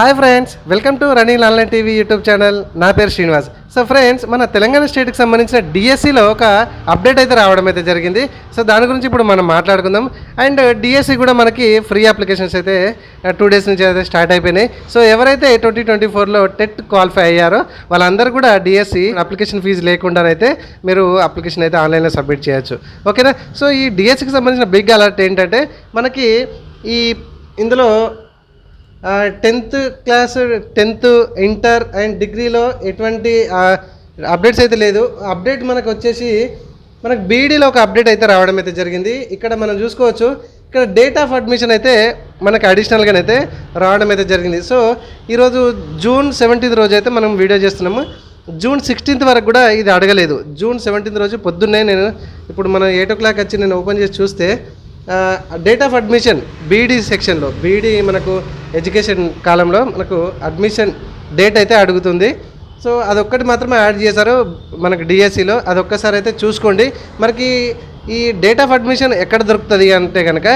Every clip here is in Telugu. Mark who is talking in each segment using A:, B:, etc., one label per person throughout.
A: హాయ్ ఫ్రెండ్స్ వెల్కమ్ టు రనీల్ ఆన్లైన్ టీవీ యూట్యూబ్ ఛానల్. నా పేరు శ్రీనివాస్. సో ఫ్రెండ్స్ మన తెలంగాణ స్టేట్కి సంబంధించిన డిఎస్సిలో ఒక అప్డేట్ అయితే రావడం అయితే జరిగింది. సో దాని గురించి ఇప్పుడు మనం మాట్లాడుకుందాం. అండ్ డిఎస్సి కూడా మనకి ఫ్రీ అప్లికేషన్స్ అయితే టూ డేస్ నుంచి అయితే స్టార్ట్ అయిపోయినాయి. సో ఎవరైతే ట్వంటీ ట్వంటీ ఫోర్లో టెట్ క్వాలిఫై అయ్యారో వాళ్ళందరూ కూడా డిఎస్సి అప్లికేషన్ ఫీజు లేకుండానైతే మీరు అప్లికేషన్ అయితే ఆన్లైన్లో సబ్మిట్ చేయొచ్చు. ఓకేనా? సో ఈ డిఎస్సికి సంబంధించిన బిగ్ అలర్ట్ ఏంటంటే మనకి ఈ ఇందులో tenth class tenth inter and డిగ్రీలో ఎటువంటి అప్డేట్స్ అయితే లేదు. అప్డేట్ మనకు వచ్చేసి మనకు బీఈడీలో ఒక అప్డేట్ అయితే రావడం అయితే జరిగింది. ఇక్కడ మనం చూసుకోవచ్చు ఇక్కడ డేట్ ఆఫ్ అడ్మిషన్ అయితే మనకు అడిషనల్గానైతే రావడం అయితే జరిగింది. సో ఈరోజు జూన్ సెవెంటీన్త్ రోజు అయితే మనం వీడియో చేస్తున్నాము. జూన్ సిక్స్టీన్త్ వరకు కూడా ఇది అడగలేదు. జూన్ సెవెంటీన్త్ రోజు పొద్దున్నే నేను ఇప్పుడు మనం ఎయిట్ ఓ క్లాక్ వచ్చి నేను ఓపెన్ చేసి చూస్తే date of admission B Ed సెక్షన్లో బీఈడీ మనకు ఎడ్యుకేషన్ కాలంలో మనకు అడ్మిషన్ డేట్ అయితే అడుగుతుంది. సో అదొక్కటి మాత్రమే యాడ్ చేశారు మనకు డిఎస్సిలో. అదొక్కసారి అయితే చూసుకోండి. మనకి ఈ డేట్ ఆఫ్ అడ్మిషన్ ఎక్కడ దొరుకుతుంది అంటే కనుక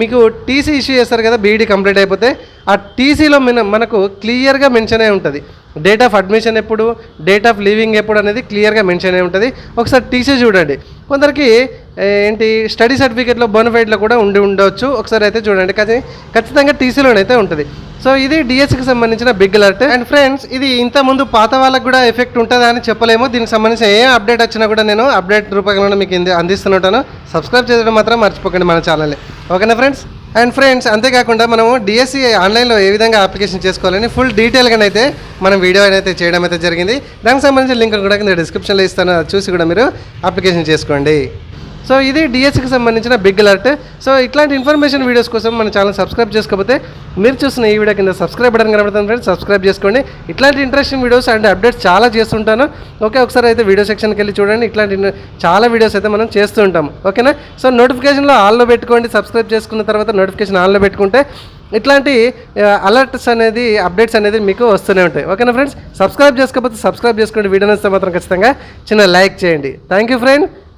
A: మీకు టీసీ ఇష్యూ చేస్తారు కదా బీఈడీ కంప్లీట్ అయిపోతే ఆ టీసీలో మన మనకు క్లియర్గా మెన్షన్ అయి ఉంటుంది. డేట్ ఆఫ్ అడ్మిషన్ ఎప్పుడు డేట్ ఆఫ్ లీవింగ్ ఎప్పుడు అనేది క్లియర్గా మెన్షన్ అయి ఉంటుంది. ఒకసారి టీసీ చూడండి. కొందరికి ఏంటి స్టడీ సర్టిఫికేట్లో బోనఫైడ్లో కూడా ఉండి ఉండవచ్చు ఒకసారి అయితే చూడండి. కానీ ఖచ్చితంగా టీసీలోనైతే ఉంటుంది. సో ఇది డిఎస్సికి సంబంధించిన బిగ్ అలర్ట్ అండ్ ఫ్రెండ్స్ ఇది ఇంత ముందు పాత వాళ్ళకి కూడా ఎఫెక్ట్ ఉంటుందా అని చెప్పలేము. దీనికి సంబంధించిన ఏ అప్డేట్ వచ్చినా కూడా నేను అప్డేట్ రూపకంలో మీకు ఇంది- అందిస్తుంటాను సబ్స్క్రైబ్ చేయడం మాత్రం మర్చిపోకండి మన ఛానల్ని ఓకేనా ఫ్రెండ్స్ అండ్ ఫ్రెండ్స్ అంతేకాకుండా మనము డిఎస్సి ఆన్లైన్లో ఏ విధంగా అప్లికేషన్ చేసుకోవాలని ఫుల్ డీటెయిల్గా అయితే మనం వీడియో అయితే చేయడం అయితే జరిగింది. దానికి సంబంధించిన లింక్ కూడా కింద డిస్క్రిప్షన్లో ఇస్తాను. చూసి కూడా మీరు అప్లికేషన్ చేసుకోండి. సో ఇది డిఎస్సికి సంబంధించిన బిగ్ అలర్ట్ సో ఇట్లాంటి ఇన్ఫర్మేషన్ వీడియోస్ కోసం మన ఛానల్ సబ్స్క్రైబ్ చేసుకోకపోతే మీరు చూసిన ఈ వీడియో కింద సబ్స్క్రైబ్ బటన్ కనబడుతుంది ఫ్రెండ్స్ సబ్స్క్రైబ్ చేసుకోండి. ఇట్లాంటి ఇంట్రెస్టింగ్ వీడియోస్ అండ్ అప్డేట్స్ చాలా చేస్తుంటాను. ఓకే ఒకసారి అయితే వీడియో సెక్షన్కి వెళ్ళి చూడండి. ఇట్లాంటి చాలా వీడియోస్ అయితే మనం చేస్తూ ఉంటాం. ఓకేనా? సో నోటిఫికేషన్లో ఆన్లో పెట్టుకోండి. సబ్స్క్రైబ్ చేసుకున్న తర్వాత నోటిఫికేషన్ ఆన్లో పెట్టుకుంటే ఇట్లాంటి అలర్ట్స్ అనేది అప్డేట్స్ అనేది మీకు వస్తూనే ఉంటాయి. ఓకేనా ఫ్రెండ్స్ సబ్స్క్రైబ్ చేసుకోకపోతే సబ్స్క్రైబ్ చేసుకోండి. వీడియో నచ్చితే మాత్రం ఖచ్చితంగా చిన్న లైక్ చేయండి. Thank you friend